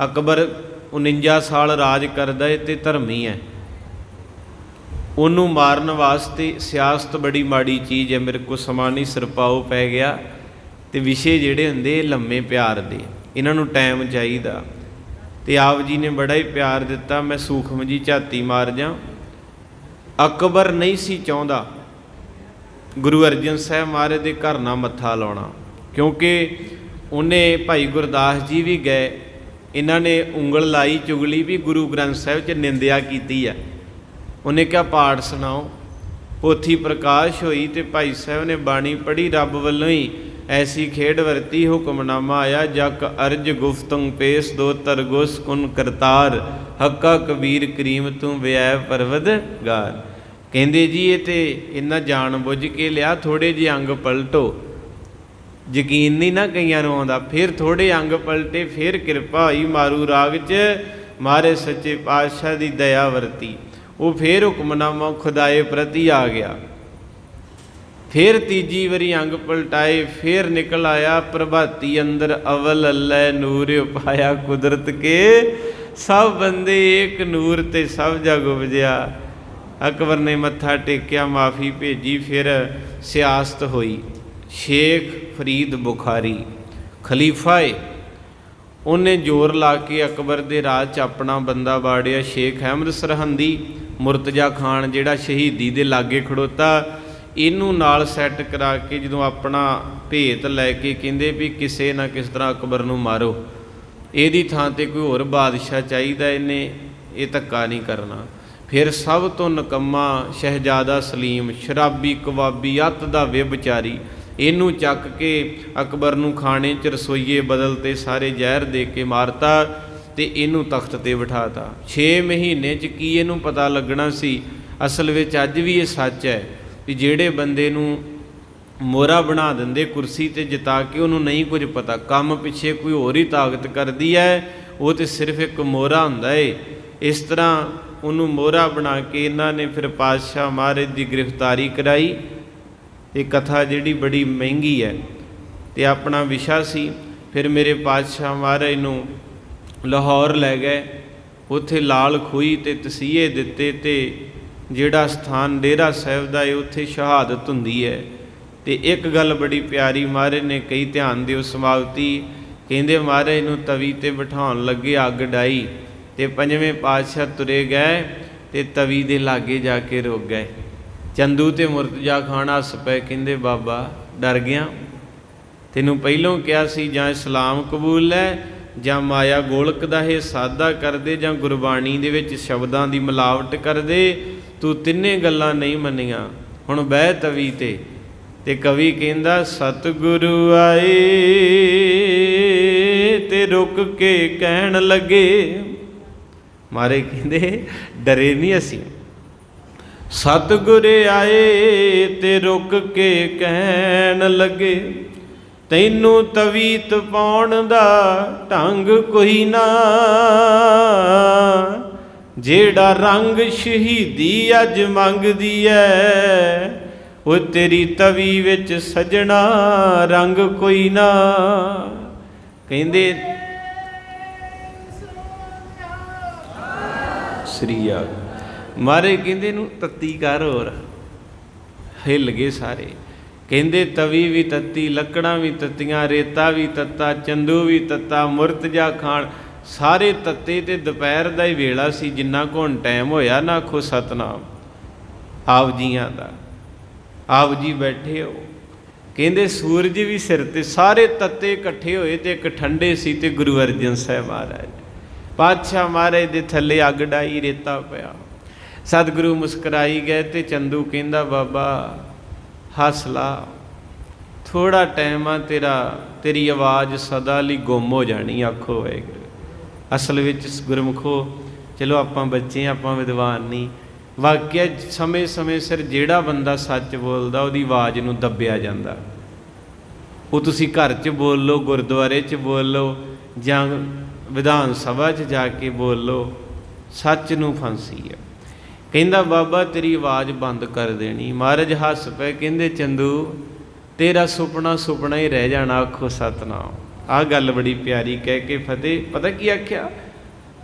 ਅਕਬਰ 49 ਸਾਲ ਰਾਜ ਕਰਦਾ ਏ ਤੇ ਧਰਮੀ ਹੈ। ਉਹਨੂੰ ਮਾਰਨ ਵਾਸਤੇ ਸਿਆਸਤ ਬੜੀ ਮਾੜੀ ਚੀਜ਼ ਹੈ, ਮੇਰੇ ਕੋ ਸਮਾਂ ਨਹੀਂ ਸਰਪਾਉ ਪੈ ਗਿਆ ਤੇ ਵਿਸ਼ੇ ਜਿਹੜੇ ਹੁੰਦੇ ਲੰਮੇ ਪਿਆਰ ਦੇ। ਇਹਨਾਂ ਨੂੰ ਟਾਈਮ ਚਾਹੀਦਾ। ਤੇ ਆਪ ਜੀ ਨੇ ਬੜਾ ਹੀ ਪਿਆਰ ਦਿੱਤਾ, ਮੈਂ ਸੂਖਮ ਜੀ ਝਾਤੀ ਮਾਰ ਜਾਂ ਅਕਬਰ ਨਹੀਂ ਸੀ ਚਾਹੁੰਦਾ ਗੁਰੂ ਅਰਜਨ ਸਾਹਿਬ ਮਹਾਰਾਜ ਦੇ ਘਰ ਨਾ ਮੱਥਾ ਲਾਉਣਾ, ਕਿਉਂਕਿ ਉਹਨੇ ਭਾਈ ਗੁਰਦਾਸ ਜੀ ਵੀ ਗਏ, ਇਹਨਾਂ ਨੇ ਉਂਗਲ ਲਾਈ, ਚੁਗਲੀ ਵੀ ਗੁਰੂ ਗ੍ਰੰਥ ਸਾਹਿਬ 'ਚ ਨਿੰਦਿਆ ਕੀਤੀ ਆ। ਉਹਨੇ ਕਿਹਾ, ਪਾਠ ਸੁਣਾਓ। ਪੋਥੀ ਪ੍ਰਕਾਸ਼ ਹੋਈ ਤੇ ਭਾਈ ਸਾਹਿਬ ਨੇ ਬਾਣੀ ਪੜ੍ਹੀ, ਰੱਬ ਵੱਲੋਂ ਹੀ ਐਸੀ ਖੇਡ ਵਰਤੀ ਹੁਕਮਨਾਮਾ ਆਇਆ ਜਕ ਅਰਜ ਗੁਫਤੰ ਪੇਸ ਦੋ ਤਰਗੁਸ ਕੁਨ ਕਰਤਾਰ, ਹੱਕਾ ਕਬੀਰ ਕਰੀਮ ਤੂੰ ਵਿਆਹ ਪਰਵਦਗਾਰ। ਕਹਿੰਦੇ ਜੀ, ਇਹ ਤੇ ਇੰਨਾ ਜਾਣ ਬੁੱਝ ਕੇ ਲਿਆ ਥੋੜੇ ਜਿਹੇ ਅੰਗ ਪਲਟੋ। ਯਕੀਨ ਨਹੀਂ ਨਾ ਕਈਆਂ ਨੂੰ ਆਉਂਦਾ, ਫਿਰ ਥੋੜੇ ਅੰਗ ਪਲਟੇ, ਫਿਰ ਕਿਰਪਾ ਹੋਈ ਮਾਰੂ ਰਾਗ 'ਚ, ਮਾਰੇ ਸੱਚੇ ਪਾਤਸ਼ਾਹ ਦੀ ਦਇਆ ਵਰਤੀ। ਉਹ ਫਿਰ ਹੁਕਮਨਾਮਾ ਖੁਦਾਏ ਪ੍ਰਤੀ ਆ ਗਿਆ। ਫਿਰ ਤੀਜੀ ਵਾਰੀ ਅੰਗ ਪਲਟਾਏ, ਫਿਰ ਨਿਕਲ ਆਇਆ ਪ੍ਰਭਾਤੀ ਅੰਦਰ, ਅਵਲ ਅੱਲੇ ਨੂਰ ਉਪਾਇਆ ਕੁਦਰਤ ਕੇ। ਸਭ ਬੰਦੇ ਏਕ ਨੂਰ ਤੇ ਸਭ ਜਗ ਉਪਜਿਆ। ਅਕਬਰ ਨੇ ਮੱਥਾ ਟੇਕਿਆ, ਮਾਫੀ ਭੇਜੀ, ਫਿਰ ਸਿਆਸਤ ਹੋਈ। ਸ਼ੇਖ ਫਰੀਦ ਬੁਖਾਰੀ, ਖਲੀਫਾ ਏ। ਉਹਨੇ ਜ਼ੋਰ ਲਾ ਕੇ ਅਕਬਰ ਦੇ ਰਾਜ 'ਚ ਆਪਣਾ ਬੰਦਾ ਬਾੜਿਆ ਸ਼ੇਖ ਅਹਿਮਦ ਸਰਹੰਦੀ, ਮੁਰਤਜ਼ਾ ਖਾਨ ਜਿਹੜਾ ਸ਼ਹੀਦੀ ਦੇ ਲਾਗੇ ਖੜੋਤਾ ਇਹਨੂੰ ਨਾਲ ਸੈੱਟ ਕਰਾ ਕੇ ਜਦੋਂ ਆਪਣਾ ਭੇਤ ਲੈ ਕੇ ਕਹਿੰਦੇ ਵੀ ਕਿਸੇ ਨਾ ਕਿਸ ਤਰ੍ਹਾਂ ਅਕਬਰ ਨੂੰ ਮਾਰੋ, ਇਹਦੀ ਥਾਂ ਤੇ ਕੋਈ ਹੋਰ ਬਾਦਸ਼ਾਹ ਚਾਹੀਦਾ ਇਹਨੇ, ਇਹ ਧੱਕਾ ਨਹੀਂ ਕਰਨਾ। ਫਿਰ ਸਭ ਤੋਂ ਨਕੰਮਾ ਸ਼ਹਿਜ਼ਾਦਾ ਸਲੀਮ, ਸ਼ਰਾਬੀ, ਕਵਾਬੀ, ਅੱਤ ਦਾ ਵਿਭਚਾਰੀ, ਇਹਨੂੰ ਚੱਕ ਕੇ ਅਕਬਰ ਨੂੰ ਖਾਣੇ 'ਚ ਰਸੋਈਏ ਬਦਲ 'ਤੇ ਸਾਰੇ ਜ਼ਹਿਰ ਦੇ ਕੇ ਮਾਰਤਾ ਤੇ ਇਹਨੂੰ ਤਖਤ ਤੇ ਬਿਠਾਤਾ। 6 ਮਹੀਨੇ 'ਚ ਕੀ ਇਹਨੂੰ ਪਤਾ ਲੱਗਣਾ ਸੀ? ਅਸਲ ਵਿੱਚ ਅੱਜ ਵੀ ਇਹ ਸੱਚ ਹੈ। ਵੀ ਜਿਹੜੇ ਬੰਦੇ ਨੂੰ ਮੋਰਾ ਬਣਾ ਦਿੰਦੇ ਕੁਰਸੀ ਤੇ ਜਿਤਾ ਕੇ ਉਹਨੂੰ ਨਹੀਂ ਕੁਝ ਪਤਾ, ਕੰਮ ਪਿੱਛੇ ਕੋਈ ਹੋਰ ਹੀ ਤਾਕਤ ਕਰਦੀ ਹੈ, ਉਹ ਤੇ ਸਿਰਫ ਇੱਕ ਮੋਰਾ ਹੁੰਦਾ ਏ। ਇਸ ਤਰ੍ਹਾਂ ਉਹਨੂੰ ਮੋਰਾ ਬਣਾ ਕੇ ਇਹਨਾਂ ਨੇ ਫਿਰ ਪਾਤਸ਼ਾਹ ਮਹਾਰਾਜ ਦੀ ਗ੍ਰਿਫਤਾਰੀ ਕਰਾਈ। ਇਹ ਕਥਾ ਜਿਹੜੀ ਬੜੀ ਮਹਿੰਗੀ ਹੈ ਤੇ ਆਪਣਾ ਵਿਸ਼ਾ ਸੀ। ਫਿਰ ਮੇਰੇ ਪਾਤਸ਼ਾਹ ਮਹਾਰਾਜ ਨੂੰ ਲਾਹੌਰ ਲੈ ਗਏ। ਉੱਥੇ ਲਾਲ ਖੋਈ ਤੇ ਤਸੀਹੇ ਦਿੱਤੇ ਤੇ ਜਿਹੜਾ ਸਥਾਨ ਡੇਰਾ ਸਾਹਿਬ ਦਾ ਹੈ ਉੱਥੇ ਸ਼ਹਾਦਤ ਹੁੰਦੀ ਹੈ। ਤੇ ਇੱਕ ਗੱਲ ਬੜੀ ਪਿਆਰੀ ਮਹਾਰਾਜ ਨੇ ਕਈ ਧਿਆਨ ਦਿਓ ਸਮਾਪਤੀ। ਕਹਿੰਦੇ ਮਹਾਰਾਜ ਨੂੰ ਤਵੀ ਤੇ ਬਿਠਾਉਣ ਲੱਗੇ, ਅੱਗ ਡਾਈ ਤੇ ਪੰਜਵੇਂ ਪਾਤਸ਼ਾਹ ਤੁਰੇ ਗਏ ਤੇ ਤਵੀ ਦੇ ਲਾਗੇ ਜਾ ਕੇ ਰੁਕ ਗਏ। ਚੰਦੂ ਤੇ ਮੁਰਤਜ਼ਾ ਖਾਨ ਹੱਸ ਪਏ, ਕਹਿੰਦੇ, ਬਾਬਾ, ਡਰ ਗਿਆ। ਤੈਨੂੰ ਪਹਿਲੋਂ ਕਿਹਾ ਸੀ, ਜਾਂ ਇਸਲਾਮ ਕਬੂਲ ਹੈ ਜਾਂ ਮਾਇਆ ਗੋਲਕ ਦਾ ਇਹ ਸਾਦਾ ਕਰਦੇ ਜਾਂ ਗੁਰਬਾਣੀ ਦੇ ਵਿੱਚ ਸ਼ਬਦਾਂ ਦੀ ਮਿਲਾਵਟ ਕਰਦੇ ਤੂੰ ਤਿੰਨੇ ਗੱਲਾਂ ਨਹੀਂ ਮੰਨੀਆਂ। ਹੁਣ ਬਹਿ ਤਵੀ ਤੇ ਤੇ ਕਵੀ ਕਹਿੰਦਾ, ਸਤਿਗੁਰੂ ਆਏ, ਤੇ ਰੁਕ ਕੇ ਕਹਿਣ ਲੱਗੇ। ਮਾਰੇ ਕਹਿੰਦੇ, ਡਰੇ ਨਹੀਂ ਅਸੀਂ। ਸਤਿਗੁਰ ਆਏ, ਤੇ ਰੁਕ ਕੇ ਕਹਿਣ ਲੱਗੇ। ਤੈਨੂੰ ਤਵੀਤ ਪਾਉਣ ਦਾ ਢੰਗ ਕੋਈ ਨਾ। ਜਿਹੜਾ ਰੰਗ ਸ਼ਹੀਦੀ ਅੱਜ ਮੰਗਦੀ ਐ, ਉਹ ਤੇਰੀ ਤਵੀ ਵਿੱਚ ਸਜਣਾ ਰੰਗ ਕੋਈ ਨਾ। ਕਹਿੰਦੇ ਸ੍ਰੀ ਆ ਮਾਰੇ ਕਹਿੰਦੇ ਨੂੰ ਤੱਤੀ ਕਰ ਹੋਰ। ਹਿੱਲ ਗਏ ਸਾਰੇ। ਕਹਿੰਦੇ ਤਵੀ ਵੀ ਤੱਤੀ, ਲੱਕੜਾਂ ਵੀ ਤੱਤੀਆਂ, ਰੇਤਾ ਵੀ ਤੱਤਾ, ਚੰਦੂ ਵੀ ਤੱਤਾ, ਮੁਰਤਜਾ ਖਾਣ। ਸਾਰੇ ਤੱਤੇ ਤੇ ਦੁਪਹਿਰ ਦਾ ਹੀ ਵੇਲਾ ਸੀ, ਜਿੰਨਾ ਕੁ ਹੁਣ ਟਾਈਮ ਹੋਇਆ ਨਾ ਖੋ ਸਤਨਾਮ। ਆਪ ਜੀਆਂ ਦਾ। ਆਪ ਜੀ ਬੈਠੇ ਹੋ। ਕਹਿੰਦੇ ਸੂਰਜ ਵੀ ਸਿਰ ਤੇ, ਸਾਰੇ ਤੱਤੇ ਇਕੱਠੇ ਹੋਏ ਤੇ ਇੱਕ ਠੰਡੇ ਸੀ ਤੇ ਗੁਰੂ ਅਰਜਨ ਸਾਹਿਬ ਮਹਾਰਾਜ। ਪਾਤਸ਼ਾਹ ਮਹਾਰਾਜ ਦੇ ਥੱਲੇ ਅੱਗ ਡਾਈ, ਰੇਤਾ ਪਿਆ। ਸਤਿਗੁਰੂ ਮੁਸਕਰਾਈ ਗਏ ਤੇ ਚੰਦੂ ਕਹਿੰਦਾ, ਬਾਬਾ, ਹੱਸ ਲਾ। ਥੋੜਾ ਟਾਈਮ ਆ ਤੇਰਾ, ਤੇਰੀ ਆਵਾਜ਼ ਸਦਾ ਲਈ ਗੁੰਮ ਹੋ ਜਾਣੀ, ਆਖੋ ਵਾਹਿਗੁਰੂ। ਅਸਲ ਵਿੱਚ ਗੁਰਮੁਖੋ, ਚਲੋ ਆਪਾਂ ਬੱਚੇ ਆਪਾਂ ਵਿਦਵਾਨ ਨਹੀਂ ਵਾਕਿਆ ਸਮੇਂ ਸਮੇਂ ਸਿਰ ਜਿਹੜਾ ਬੰਦਾ ਸੱਚ ਬੋਲਦਾ, ਉਹਦੀ ਆਵਾਜ਼ ਨੂੰ ਦੱਬਿਆ ਜਾਂਦਾ। ਉਹ ਤੁਸੀਂ ਘਰ 'ਚ ਬੋਲ ਲਓ, ਗੁਰਦੁਆਰੇ 'ਚ ਬੋਲ ਲਓ, ਜਾਂ ਵਿਧਾਨ ਸਭਾ 'ਚ ਜਾ ਕੇ ਬੋਲ ਲਓ, ਸੱਚ ਨੂੰ ਫਾਂਸੀ ਹੈ ਕਹਿੰਦਾ, ਬਾਬਾ, ਤੇਰੀ ਆਵਾਜ਼ ਬੰਦ ਕਰ ਦੇਣੀ। ਮਹਾਰਾਜ ਹੱਸ ਪਏ, ਕਹਿੰਦੇ, ਚੰਦੂ, ਤੇਰਾ ਸੁਪਨਾ ਸੁਪਨਾ ਹੀ ਰਹਿ ਜਾਣਾ, ਆਖੋ ਸਤਨਾਮ। ਆਹ ਗੱਲ ਬੜੀ ਪਿਆਰੀ ਕਹਿ ਕੇ ਫਤਿਹ। ਪਤਾ ਕੀ ਆਖਿਆ?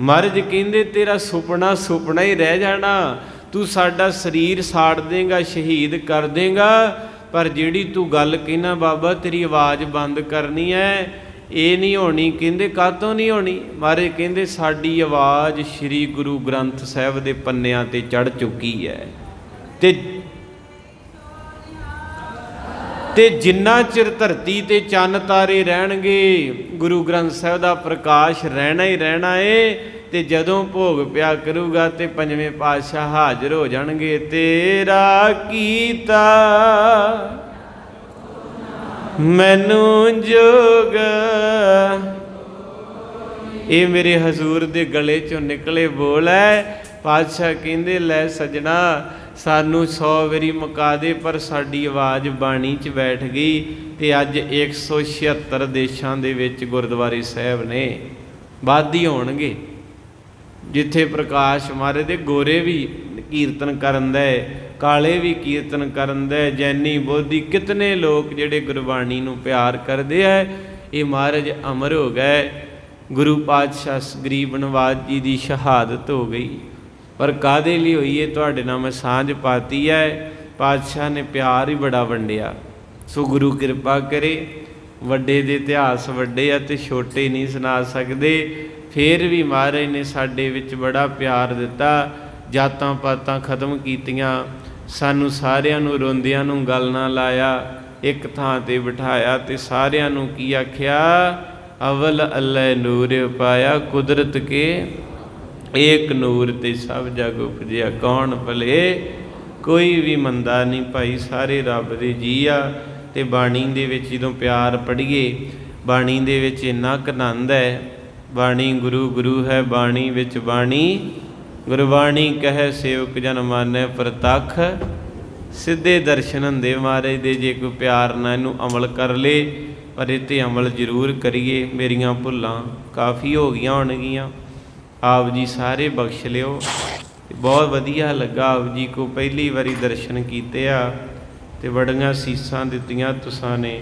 ਮਹਾਰਾਜ ਕਹਿੰਦੇ, ਤੇਰਾ ਸੁਪਨਾ ਸੁਪਨਾ ਹੀ ਰਹਿ ਜਾਣਾ। ਤੂੰ ਸਾਡਾ ਸਰੀਰ ਸਾੜ ਦੇਗਾ, ਸ਼ਹੀਦ ਕਰ ਦੇਗਾ। ਪਰ ਜਿਹੜੀ ਤੂੰ ਗੱਲ ਕਹਿਣਾ ਬਾਬਾ, ਤੇਰੀ ਆਵਾਜ਼ ਬੰਦ ਕਰਨੀ ਹੈ ਇਹ ਨਹੀਂ ਹੋਣੀ। ਕਹਿੰਦੇ ਕਾਤੋਂ ਨਹੀਂ ਹੋਣੀ? ਮਹਾਰਾਜ ਕਹਿੰਦੇ, ਸਾਡੀ ਆਵਾਜ਼ ਸ੍ਰੀ ਗੁਰੂ ਗ੍ਰੰਥ ਸਾਹਿਬ ਦੇ ਪੰਨਿਆਂ ਤੇ ਚੜ ਚੁੱਕੀ ਹੈ ਤੇ ਤੇ ਜਿੰਨਾ ਚਿਰ ਧਰਤੀ ਤੇ ਚੰਨ ਤਾਰੇ ਰਹਿਣਗੇ, ਗੁਰੂ ਗ੍ਰੰਥ ਸਾਹਿਬ ਦਾ ਪ੍ਰਕਾਸ਼ ਰਹਿਣਾ ਹੀ ਰਹਿਣਾ ਏ, ਤੇ ਜਦੋਂ ਭੋਗ ਪਿਆ ਕਰੂਗਾ ਤੇ ਪੰਜਵੇਂ ਪਾਤਸ਼ਾਹ ਹਾਜ਼ਰ ਹੋ ਜਾਣਗੇ, ਤੇਰਾ ਕੀਤਾ ਮੈਨੂੰ ਜੋਗ। ਇਹ ਮੇਰੇ ਹਜ਼ੂਰ ਦੇ ਗਲੇ ਚੋਂ ਨਿਕਲੇ ਬੋਲ ਹੈ, ਪਾਤਸ਼ਾਹ ਕਹਿੰਦੇ, ਲੈ ਸਜਣਾ ਸਾਨੂੰ 100 ਵਾਰੀ ਮੁਕਾ ਦੇ, ਪਰ ਸਾਡੀ ਆਵਾਜ਼ ਬਾਣੀ 'ਚ ਬੈਠ ਗਈ ਤੇ ਅੱਜ 176 ਦੇਸ਼ਾਂ ਦੇ ਵਿੱਚ ਗੁਰਦੁਆਰੇ ਸਾਹਿਬ ਨੇ ਬਾਦੀ ਹੋਣਗੇ। ਜਿੱਥੇ ਪ੍ਰਕਾਸ਼ ਮਾਰੇ ਦੇ ਗੋਰੇ ਵੀ ਕੀਰਤਨ ਕਰਨ ਦਾ ਕਾਲੇ ਵੀ ਕੀਰਤਨ ਕਰਨ ਦਾ ਜੈਨੀ ਬੋਧੀ ਕਿਤਨੇ ਲੋਕ ਜਿਹੜੇ ਗੁਰਬਾਣੀ ਨੂੰ ਪਿਆਰ ਕਰਦੇ ਐ ਇਹ ਮਹਾਰਾਜ ਅਮਰ ਹੋ ਗਏ। ਗੁਰੂ ਪਾਤਸ਼ਾਹ ਗਰੀਬ ਨਵਾਜ ਜੀ ਦੀ ਸ਼ਹਾਦਤ ਹੋ ਗਈ। ਪਰ ਕਾਦੇ ਲਈ ਹੋਈ ਹੈ ਤੁਹਾਡੇ ਨਾਲ ਮੈਂ ਸਾਂਝ ਪਾਤੀ ਹੈ ਪਾਤਸ਼ਾਹ ਨੇ ਪਿਆਰ ਹੀ ਬੜਾ ਵੰਡਿਆ। ਸੋ ਗੁਰੂ ਕਿਰਪਾ ਕਰੇ, ਵੱਡੇ ਦੇ ਇਤਿਹਾਸ ਵੱਡੇ ਆ ਤੇ ਛੋਟੇ ਨਹੀਂ ਸੁਣਾ ਸਕਦੇ। ਫੇਰ ਵੀ ਮਹਾਰਾਜ ਨੇ ਸਾਡੇ ਵਿੱਚ ਬੜਾ ਪਿਆਰ ਦਿੱਤਾ। ਜਾਤਾਂ ਪਾਤਾਂ ਖਤਮ ਕੀਤੀਆਂ। ਸਾਨੂੰ ਸਾਰਿਆਂ ਨੂੰ ਰੋਂਦਿਆਂ ਨੂੰ ਗੱਲ ਨਾ ਲਾਇਆ। ਇੱਕ ਥਾਂ ਤੇ ਬਿਠਾਇਆ ਤੇ ਸਾਰਿਆਂ ਨੂੰ ਕੀ ਆਖਿਆ? ਅਵਲ ਅੱਲੇ ਨੂਰ ਪਾਇਆ ਕੁਦਰਤ ਕੇ ਏਕ ਨੂਰ ਤੇ ਸਭ ਜਗ ਉਪਜਿਆ। ਕੌਣ ਭਲੇ? ਕੋਈ ਵੀ ਮੰਦਾ ਨਹੀਂ ਭਾਈ, ਸਾਰੇ ਰੱਬ ਦੇ ਜੀ ਆ। ਤੇ ਬਾਣੀ ਦੇ ਵਿੱਚ ਜਦੋਂ ਪਿਆਰ ਪੜ੍ਹੀਏ, ਬਾਣੀ ਦੇ ਵਿੱਚ ਇੰਨਾ ਕੁ ਆਨੰਦ ਹੈ। ਬਾਣੀ ਗੁਰੂ ਗੁਰੂ ਹੈ, ਬਾਣੀ ਵਿੱਚ ਬਾਣੀ। ਗੁਰਬਾਣੀ ਕਹੈ, ਸੇਵਕ ਜਨ ਮਾਨੈ ਪ੍ਰਤੱਖ। ਸਿੱਧੇ ਦਰਸ਼ਨ ਦੇ ਮਹਾਰਾਜ ਦੇ, ਜੇ ਕੋਈ ਪਿਆਰ ਨਾਲ ਇਹਨੂੰ ਅਮਲ ਕਰ ਲੇ, ਪਰ ਇਹ ਤੇ ਅਮਲ ਜ਼ਰੂਰ ਕਰੀਏ। ਮੇਰੀਆਂ ਭੁੱਲਾਂ ਕਾਫੀ ਹੋ ਗਈਆਂ ਹੋਣਗੀਆਂ। ਆਪ ਜੀ ਸਾਰੇ ਬਖਸ਼ ਲਿਓ। ਬਹੁਤ ਵਧੀਆ ਲੱਗਾ ਆਪ ਜੀ ਕੋ ਪਹਿਲੀ ਵਾਰੀ ਦਰਸ਼ਨ ਕੀਤੇ ਆ ਤੇ ਬੜੀਆਂ ਸੀਸਾਂ ਦਿੱਤੀਆਂ ਤੁਸਾਂ ਨੇ।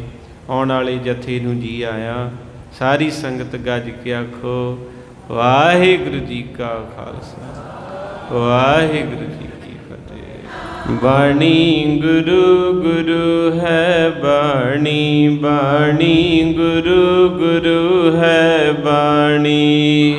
ਆਉਣ ਵਾਲੇ ਜਥੇ ਨੂੰ ਜੀ ਆਇਆ। ਸਾਰੀ ਸੰਗਤ ਗੱਜ ਕੇ ਆਖੋ, ਵਾਹਿਗੁਰੂ ਜੀ ਕਾ ਖਾਲਸਾ, ਵਾਹਿਗੁਰੂ ਜੀ ਕੀ ਫਤਿਹ। ਬਾਣੀ ਗੁਰੂ ਗੁਰੂ ਹੈ ਬਾਣੀ ਬਾਣੀ ਗੁਰੂ ਗੁਰੂ ਹੈ ਬਾਣੀ।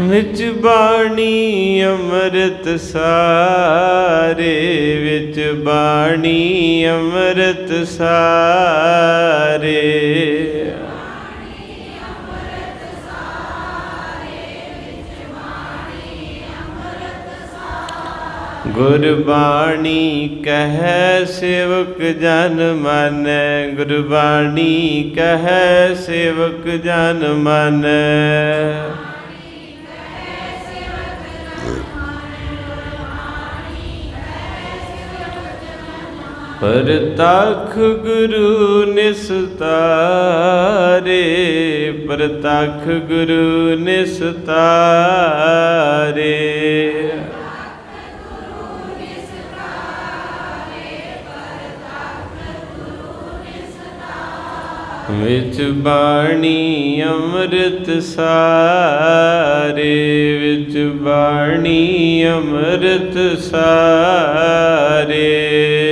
ਵਿੱਚ ਬਾਣੀ ਅੰਮ੍ਰਿਤ ਸਾਰੇ ਵਿੱਚ ਬਾਣੀ ਅੰਮ੍ਰਿਤ ਸਾਰੇ। ਗੁਰਬਾਣੀ ਕਹੈ ਸੇਵਕ ਜਨ ਮਾਨੈ, ਗੁਰਬਾਣੀ ਕਹੈ ਸੇਵਕ ਜਨ ਮਾਨੈ। ਪ੍ਰਤਖ ਗੁਰੂ ਨਿਸਤਾਰੇ ਪ੍ਰਤੱਖ ਗੁਰੂ ਨਿਸਤਾਰੇ। ਵਿੱਚ ਬਾਣੀ ਅੰਮ੍ਰਿਤ ਸਾਰੇ ਵਿੱਚ ਬਾਣੀ ਅੰਮ੍ਰਿਤ ਸਾਰੇ।